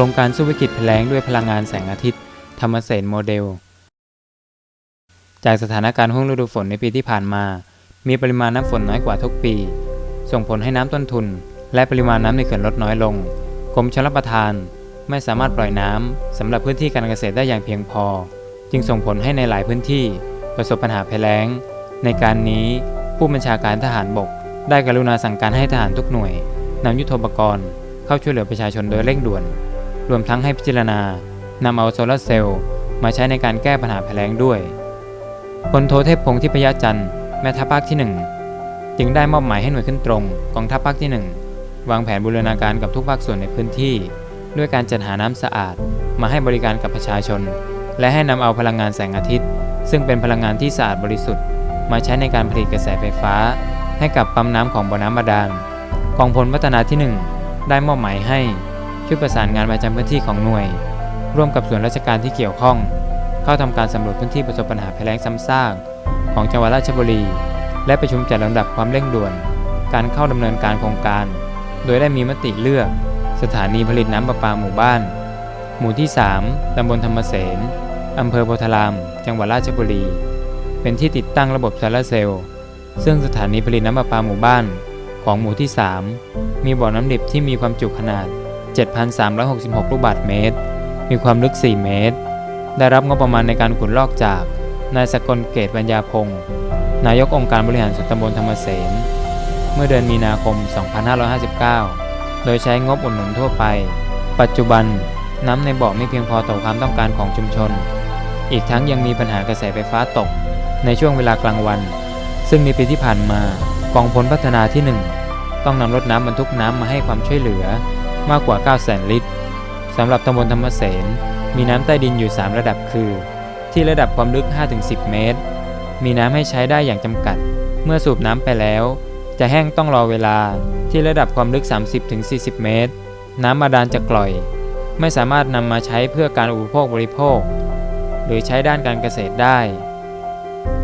ครงการสู้วิกฤตภัยแล้งด้วยพลังงานแสงอาทิตย์ ธรรมเสนโมเดล จากสถานการณ์ห้วงฤดูฝนในปีที่ผ่านมา มีปริมาณน้ำฝนน้อยกว่าทุกปี ส่งผลให้น้ำต้นทุน และปริมาณน้ำในเขื่อนลดน้อยลง กรมชลประทานไม่สามารถปล่อยน้ำสำหรับพื้นที่การเกษตรได้อย่างเพียงพอ จึงส่งผลให้ในหลายพื้นที่ ประสบปัญหาภัยแล้ง ในการนี้ผู้บัญชาการทหารบก ได้กรุณาสั่งการให้ทหารทุกหน่วยนำยุทโธปกรณ์ เข้าช่วยเหลือประชาชนโดยเร่งด่วน รวมทั้งให้พิจารณานำเอาโซลาร์เซลล์มาใช้ในการแก้ปัญหาภัยแล้งด้วยพลโทเทพพงศ์ทิพยจันทร์แม่ทัพภาคที่ 1 จึงได้มอบหมายให้หน่วยขึ้นตรงกองทัพภาคที่ 1 วางแผนบูรณาการกับทุกภาคส่วนในพื้นที่ ด้วยการจัดหาน้ำสะอาด มาให้บริการกับประชาชน และให้นำเอาพลังงานแสงอาทิตย์ ซึ่งเป็นพลังงานที่สะอาดบริสุทธิ์ มาใช้ในการผลิตกระแสไฟฟ้า ให้กับปั๊มน้ำของบ่อน้ำบาดาลกองพลพัฒนาที่ 1 ได้มอบหมายให้ ช่วยประสานงานประจำพื้นที่ของหน่วย ร่วมกับส่วนราชการที่เกี่ยวข้อง เข้าทำการสำรวจพื้นที่ประสบปัญหาภัยแล้งซ้ำซากของจังหวัดราชบุรี และประชุมจัดลำดับความเร่งด่วน การเข้าดำเนินการโครงการ โดยได้มีมติเลือก สถานีผลิตน้ำประปาหมู่บ้าน หมู่ที่ 3ตำบลธรรมเสนอำเภอโพธาราม จังหวัดราชบุรี เป็นที่ติดตั้งระบบโซลาร์เซลล์ ซึ่งสถานีผลิตน้ำประปาหมู่บ้านของหมู่ที่ 3 มีบ่อน้ำดิบที่มีความจุขนาด 7,366 ลูกบาศก์เมตร มีความลึก 4 เมตร ได้รับงบประมาณในการขุดลอกจาก นายสกลเกตปัญญาพงศ์นายกองค์การบริหารส่วนตำบลธรรมเสนเมื่อเดือนมีนาคม 2559 โดยใช้งบอุดหนุนทั่วไป ปัจจุบันน้ำในบ่อไม่เพียงพอต่อความต้องการของชุมชน อีกทั้งยังมีปัญหากระแสไฟฟ้าตก ในช่วงเวลากลางวัน ซึ่งในปีที่ผ่านมากองพลพัฒนาที่ 1 ต้องนำรถน้ำบรรทุกน้ำมาให้ความช่วยเหลือ มากกว่า 9 0 0 0 0 0 ลิตรสำหรับตำบลธรรมเสนมีน้ำใต้ดินอยู่ 3 ระดับคือ ที่ระดับความลึก 5-10 เมตร มีน้ำให้ใช้ได้อย่างจำกัด เมื่อสูบน้ำไปแล้ว จะแห้งต้องรอเวลาที่ระดับความลึก 30-40 เมตร น้ำบาดาลจะกร่อย ไม่สามารถนำมาใช้เพื่อการอุปโภคบริโภค หรือใช้ด้านการเกษตรได้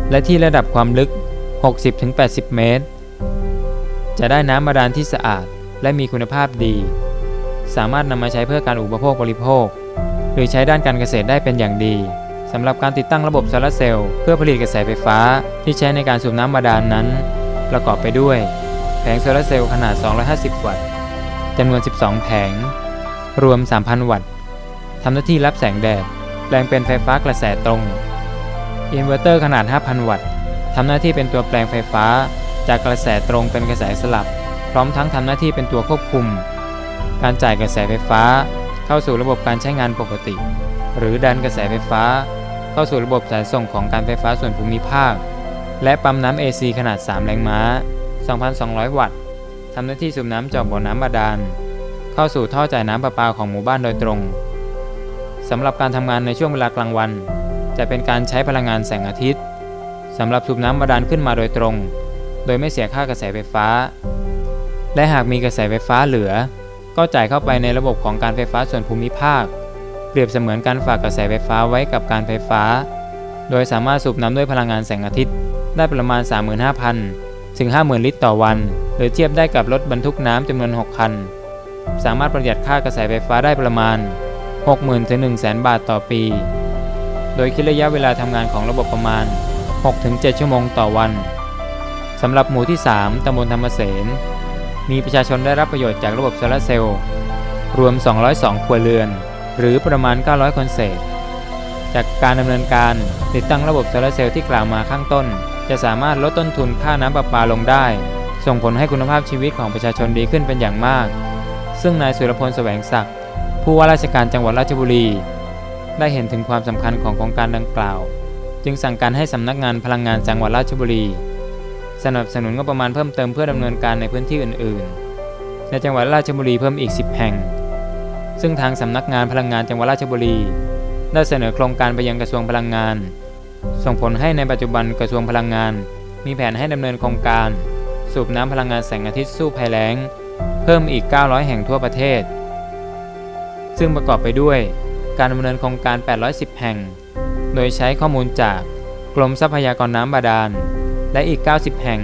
และที่ระดับความลึก 60-80 เมตร จะได้น้ำบาดาลที่สะอาดและมีคุณภาพดี สามารถนำมาใช้เพื่อการอุปโภคบริโภค หรือใช้ด้านการเกษตรได้เป็นอย่างดีสำหรับการติดตั้งระบบโซลาร์เซลล์เพื่อผลิตกระแสไฟฟ้าที่ใช้ในการสูบน้ำบาดาลนนั้น ประกอบไปด้วย แผงโซลาร์เซลล์ขนาด 250 วัตต์จำนวน 12 แผง รวม 3,000 วัตต์ทำหน้าที่รับแสงแดดแปลงเป็นไฟฟ้ากระแสตรงอินเวอร์เตอร์ขนาด 5,000 วัตต์ทำหน้าที่เป็นตัวแปลงไฟฟ้า จากกระแสตรงเป็นกระแสสลับ พร้อมทั้งทำหน้าที่เป็นตัวควบคุม การจ่ายกระแสไฟฟ้า เข้าสู่ระบบการใช้งานปกติ หรือดันกระแสไฟฟ้า เข้าสู่ระบบสายส่งของการไฟฟ้าส่วนภูมิภาค และปั๊มน้ำ AC ขนาด 3 แรงม้า 2,200 วัตต์ทำหน้าที่สูบน้ำจากบ่อน้ำบาดาล เข้าสู่ท่อจ่ายน้ำประปาของหมู่บ้านโดยตรงสำหรับการทำงานในช่วงเวลากลางวัน จะเป็นการใช้พลังงานแสงอาทิตย์สำหรับสูบน้ำบาดาลขึ้นมาโดยตรง โดยไม่เสียค่ากระแสไฟฟ้า และหากมีกระแสไฟฟ้าเหลือ ก็จ่ายเข้าไปในระบบของการไฟฟ้าส่วนภูมิภาค เปรียบเสมือนการฝากกระแสไฟฟ้าไว้กับการไฟฟ้า โดยสามารถสูบน้ำด้วยพลังงานแสงอาทิตย์ ได้ประมาณ 35,000 ถึง 50,000 ลิตรต่อวัน หรือเทียบได้กับรถบรรทุกน้ำจำนวน 6 คัน สามารถประหยัดค่ากระแสไฟฟ้าได้ประมาณ 60,000 ถึง 100,000 บาทต่อปี โดยคิดระยะเวลาทำงานของระบบประมาณ 6-7 ชั่วโมงต่อวันสำหรับหมู่ที่ 3ตำบลธรรมเสน มีประชาชนได้รับประโยชน์จากระบบโซลาร์เซลล์รวม 202 ครัวเรือน หรือประมาณ 900 คนเศษ จากการดำเนินการติดตั้งระบบโซลาร์เซลล์ที่กล่าวมาข้างต้น จะสามารถลดต้นทุนค่าน้ำประปาลงได้ ส่งผลให้คุณภาพชีวิตของประชาชนดีขึ้นเป็นอย่างมาก ซึ่งนายสุรพลแสวงศักดิ์ผู้ว่าราชการจังหวัดราชบุรี ได้เห็นถึงความสำคัญของโครงการดังกล่าว จึงสั่งการให้สำนักงานพลังงานจังหวัดราชบุรี สนับสนุนงบประมาณเพิ่มเติมเพื่อดำเนินการในพื้นที่อื่น ๆ ในจังหวัดราชบุรีเพิ่มอีก 10 แห่ง ซึ่งทางสำนักงานพลังงานจังหวัดราชบุรี ได้เสนอโครงการไปยังกระทรวงพลังงาน ส่งผลให้ในปัจจุบันกระทรวงพลังงาน มีแผนให้ดำเนินโครงการ สูบน้ำพลังงานแสงอาทิตย์สู้ภัยแล้ง เพิ่มอีก 900 แห่งทั่วประเทศ ซึ่งประกอบไปด้วยการดำเนินโครงการ 810 แห่ง โดยใช้ข้อมูลจากกรมทรัพยากรน้ำบาดาล และอีก 90 แห่ง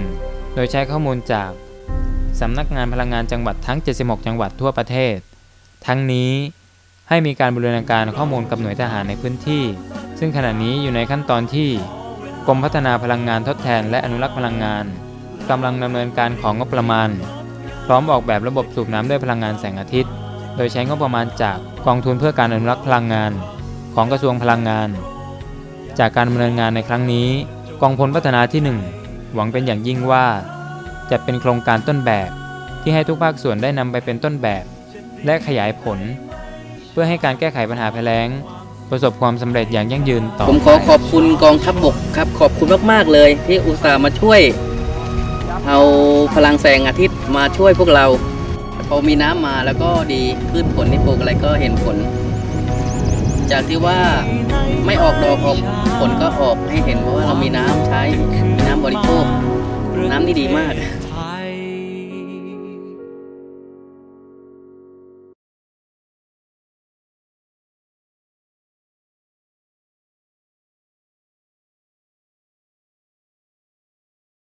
โดยใช้ข้อมูลจาก สำนักงานพลังงานจังหวัดทั้ง 76 จังหวัดทั่วประเทศ ทั้งนี้ให้มีการบูรณาการข้อมูลกับหน่วยทหารในพื้นที่ ซึ่งขณะนี้อยู่ในขั้นตอนที่กรมพัฒนาพลังงานทดแทนและอนุรักษ์พลังงานกำลังดำเนินการของงบประมาณ พร้อมออกแบบระบบสูบน้ำด้วยพลังงานแสงอาทิตย์ โดยใช้งบประมาณจากกองทุนเพื่อการอนุรักษ์พลังงาน ของกระทรวงพลังงาน จากการดำเนินงานในครั้งนี้ กองพลพัฒนาที่ 1 หวังเป็นอย่างยิ่งว่าจะเป็นโครงการต้นแบบที่ให้ทุกภาคส่วนได้นำไปเป็นต้นแบบ และขยายผล เพื่อให้การแก้ไขปัญหาภัยแล้ง ประสบความสำเร็จอย่างยั่งยืนต่อผมขอขอบคุณกองทัพบบกครับ ขอบคุณมากๆเลย ที่อุตส่าห์มาช่วย เอาพลังแสงอาทิตย์มาช่วยพวกเราพอมีน้ำมาแล้วก็ดีพืชผลที่ปลูกอะไรก็เห็นผล จากที่ว่าไม่ออกดอกออกผลก็ออกให้เห็นว่าเรามีน้ำใช้มีน้ำบริโภค น้ำนี่ดีมาก